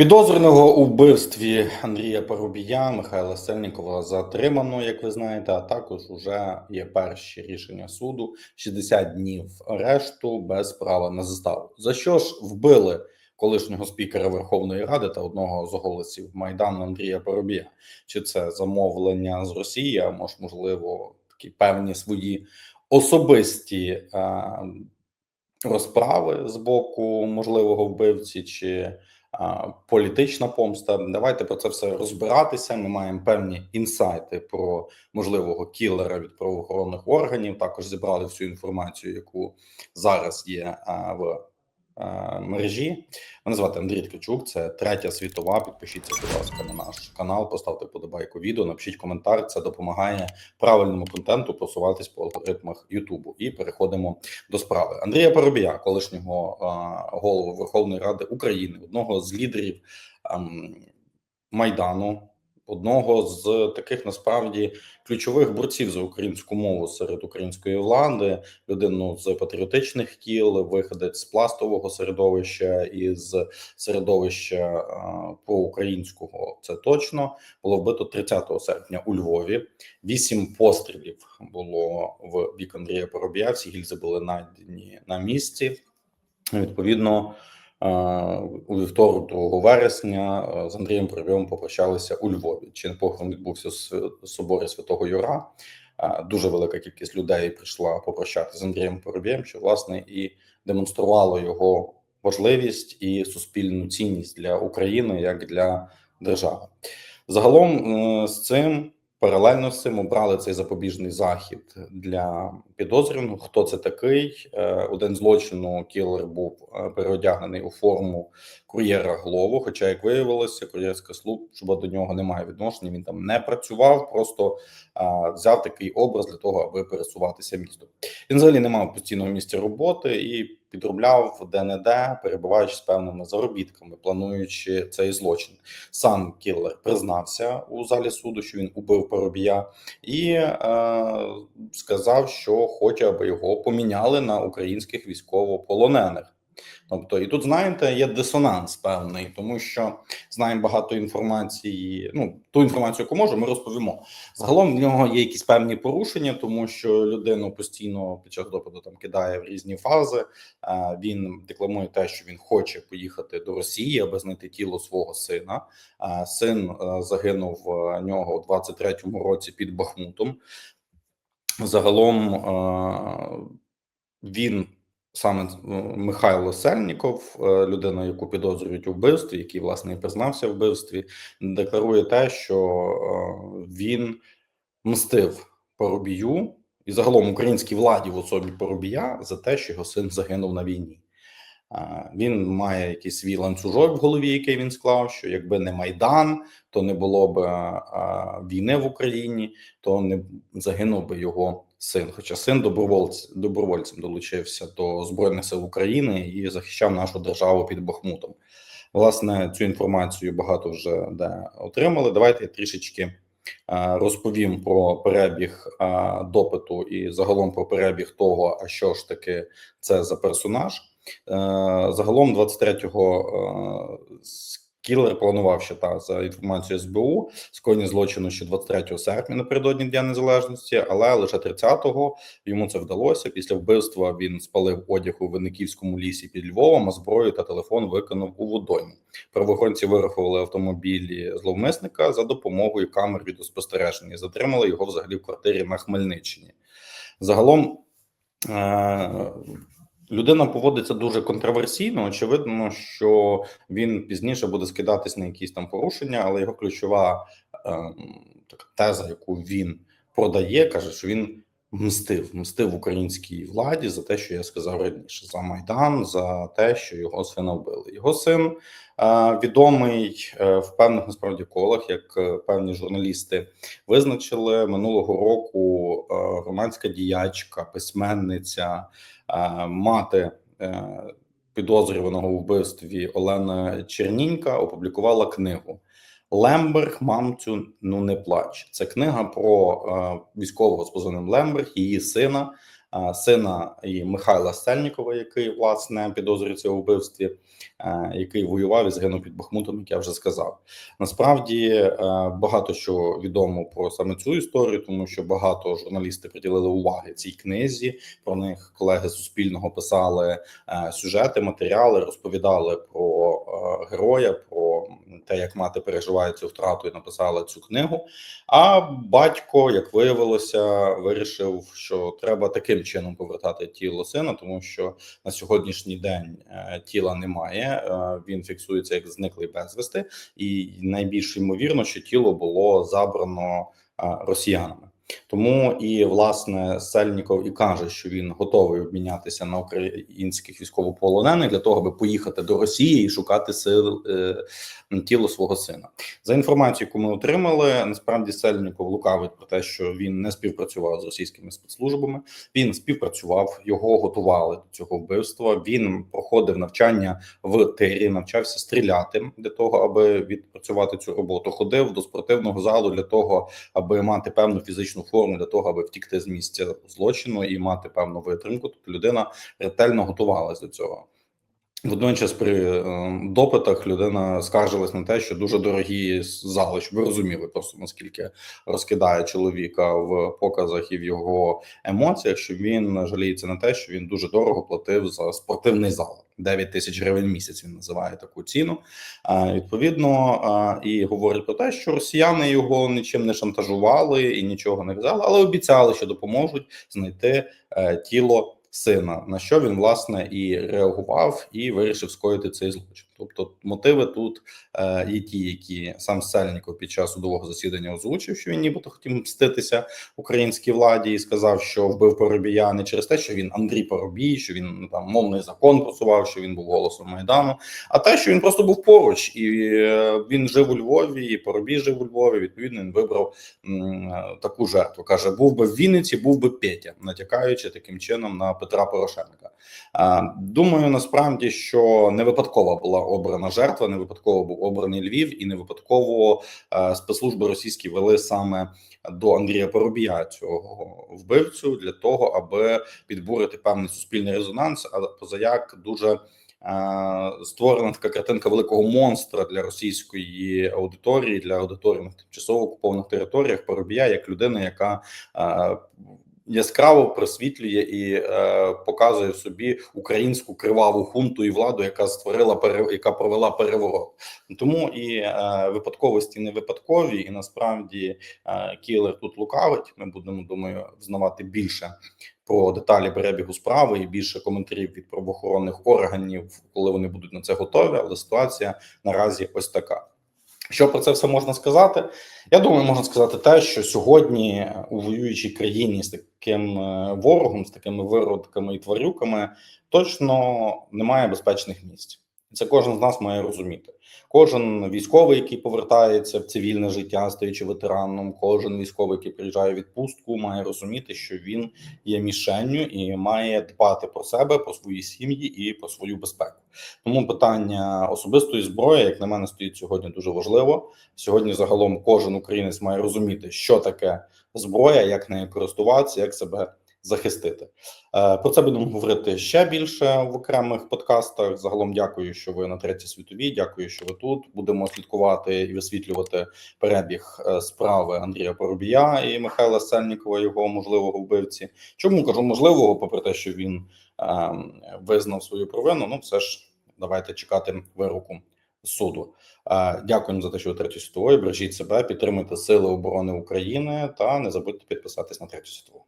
Підозрюваного у вбивстві Андрія Парубія Михайла Сельнікова затримано, як ви знаєте. А також вже є перші рішення суду: 60 днів арешту без права на заставу. За що ж вбили колишнього спікера Верховної Ради та одного з голосів Майдану Андрія Парубія? Чи це замовлення з Росії? А мож, можливо, такі певні свої особисті е, розправи з боку можливого вбивці? чи політична помста. Давайте про це все розбиратися. Ми маємо певні інсайти про можливого кілера від правоохоронних органів. Також зібрали всю інформацію, яку зараз є в мережі. Мене звати Андрій Ткачук, це третя світова. Підпишіться, будь ласка, на наш канал, поставте подобайку відео, напишіть коментар. Це допомагає правильному контенту просуватись по алгоритмах Ютубу. І переходимо до справи. Андрія Парубія, колишнього а, голову Верховної Ради України, одного з лідерів Майдану, одного з таких насправді ключових борців за українську мову серед української влади, людину з патріотичних кіл, виходець з пластового середовища і з середовища а, проукраїнського. Це точно було вбито 30 серпня у Львові. Вісім пострілів було в бік Андрія Парубія. Всі гільзи були знайдені на місці. Відповідно, е, у вівторок, 2 вересня, з Андрієм Парубієм попрощалися у Львові. Чи похорон відбувся в соборі Святого Юра. Дуже велика кількість людей прийшла попрощатися з Андрієм Парубієм, що власне і демонструвало його важливість і суспільну цінність для України як для держави. Загалом е, з цим паралельно з цим обрали цей запобіжний захід для підозрюваного. Хто це такий? Е, Один злочину кілер був е, переодягнений у форму кур'єра Глову. Хоча, як виявилося, кур'єрська служба до нього не має відношення. Він там не працював, просто а, взяв такий образ для того, аби пересуватися містом. Він взагалі не мав постійного місця роботи і підробляв де-не-де, перебуваючи з певними заробітками, плануючи цей злочин. Сам кілер признався у залі суду, що він убив Парубія, і е, сказав, що хоче, аби його поміняли на українських військовополонених. Тобто, і тут знаєте, є дисонанс певний, тому що знаємо багато інформації. Ну ту інформацію, яку можемо, ми розповімо. Загалом в нього є якісь певні порушення, тому що людину постійно під час допиту там кидає в різні фази. Е, Він декламує те, що він хоче поїхати до Росії, аби знайти тіло свого сина. Е, Син е, загинув в нього у 23-му році під Бахмутом. Загалом він саме е, Михайло Сельніков, е, людина, яку підозрюють у вбивстві, який власне і признався в вбивстві, декларує те, що е, він мстив Парубію і загалом українській владі в особі Поробія за те, що його син загинув на війні. Він має якийсь свій ланцюжок в голові, який він склав. Що якби не майдан, то не було б війни в Україні, то не загинув би його син. Хоча син добровольцем добровольцем долучився до збройних сил України і захищав нашу державу під Бахмутом. Власне, цю інформацію багато вже де отримали. Давайте я трішечки розповім про перебіг допиту і загалом про перебіг того, а що ж таки це за персонаж. Е, Загалом 23-го е, Кілер планував ще та за інформацією СБУ скоєння злочину ще 23 серпня напередодні Дня Незалежності, але лише 30-го йому це вдалося. Після вбивства він спалив одяг у Винниківському лісі під Львовом, а зброю та телефон викинув у водойму. Правоохоронці вирахували автомобілі зловмисника за допомогою камер відеоспостереження. Затримали його взагалі в квартирі на Хмельниччині. Загалом. Людина поводиться дуже контроверсійно. Очевидно, що він пізніше буде скидатись на якісь там порушення, але його ключова ем, така теза, яку він продає, каже, що він мстив, мстив українській владі за те, що я сказав раніше, за майдан, за те, що його сина вбили. Його син е, відомий е, в певних насправді колах, як е, певні журналісти визначили минулого року. Громадська діячка, письменниця, мати е, підозрюваного у вбивстві Олена Чернінька опублікувала книгу Лемберг, мамцю, ну не плач. Це книга про е, військового з позивним Лемберг, її сина, е, сина і Михайла Сельнікова, який власне підозрюється у вбивстві, який воював і загинув під Бахмутом, як я вже сказав. Насправді е, багато що відомо про саме цю історію, тому що багато журналісти приділили уваги цій книзі. Про них колеги Суспільного писали е, сюжети, матеріали, розповідали про е, героя, про те, як мати переживає цю втрату, і написала цю книгу. А батько, як виявилося, вирішив, що треба таким чином повертати тіло сина, тому що на сьогоднішній день е, тіла немає. е, Він фіксується як зниклий безвісти, і найбільш ймовірно, що тіло було забрано е, росіянами. Тому і власне Сельніков і каже, що він готовий обмінятися на українських військовополонених для того, аби поїхати до Росії і шукати сил е, тіло свого сина. За інформацією, яку ми отримали, насправді Сельніков лукавить про те, що він не співпрацював з російськими спецслужбами. Він співпрацював, його готували до цього вбивства. Він проходив навчання в тирі, навчався стріляти для того, аби відпрацювати цю роботу. Ходив до спортивного залу для того, аби мати певну фізичну форму, для того, аби втікти з місця злочину і мати певну витримку. Тобто людина ретельно готувалась до цього. Водночас при е, допитах людина скаржилась на те, що дуже дорогі зали, щоб ви розуміли просто наскільки розкидає чоловіка в показах і в його емоціях, що він жаліється на те, що він дуже дорого платив за спортивний зал. 9 тисяч гривень в місяць він називає таку ціну. А, відповідно, а, і говорить про те, що росіяни його нічим не шантажували і нічого не взяли, але обіцяли, що допоможуть знайти е, тіло сина, на що він власне і реагував, і вирішив скоїти цей злочин. Тобто, мотиви тут е, є ті, які сам Сельніков під час судового засідання озвучив, що він нібито хотів мститися українській владі і сказав, що вбив Поробія не через те, що він Андрій Поробій, що він ну, там мовний закон просував, що він був голосом майдану, а те, що він просто був поруч, і е, він жив у Львові, і Поробій жив у Львові. Відповідно, він вибрав м, таку жертву. каже: був би в Вінниці, був би Петя, натякаючи таким чином на Петра Порошенка. А, Думаю, насправді, що не випадкова була обрана жертва, не випадково був обраний Львів, і не випадково е, спецслужби російські вели саме до Андрія Поробія цього вбивцю для того, аби підбурити певний суспільний резонанс, але позаяк дуже. е, Створена така картинка великого монстра для російської аудиторії, для аудиторії на тимчасово окупованих територіях Поробія як людина, яка е, яскраво просвітлює і е, показує собі українську криваву хунту і владу, яка створила пере, яка провела переворот. Тому і е, випадковості не випадкові, і насправді е, кілер тут лукавить. Ми будемо думаю взнавати більше. Про деталі перебігу справи і більше коментарів від правоохоронних органів, коли вони будуть на це готові. Але ситуація наразі ось така. Що про це все можна сказати? Я думаю, можна сказати те, що сьогодні у воюючій країні з таким е, ворогом, з такими виродками і тварюками, точно немає безпечних місць. Це кожен з нас має розуміти. Кожен військовий, який повертається в цивільне життя, стаючи ветераном, кожен військовий, який приїжджає в відпустку, має розуміти, що він є мішенню і має дбати про себе, про свої сім'ї і про свою безпеку. Тому питання особистої зброї, як на мене, стоїть сьогодні дуже важливо. Сьогодні загалом кожен українець має розуміти, що таке зброя, як нею користуватися, як себе захистити. Е, Про це будемо говорити ще більше в окремих подкастах. Загалом дякую, що ви на третій світовій. Дякую, що ви тут. Будемо слідкувати і висвітлювати перебіг е, справи Андрія Поробія і Михайла Сельнікова, його можливого вбивці. Чому кажу можливого, попри те, що він е, визнав свою провину. Ну, все ж давайте чекати вироку суду. Дякуємо за те, що ви третю світовою. Бережіть себе, підтримуйте сили оборони України та не забудьте підписатись на третю світову.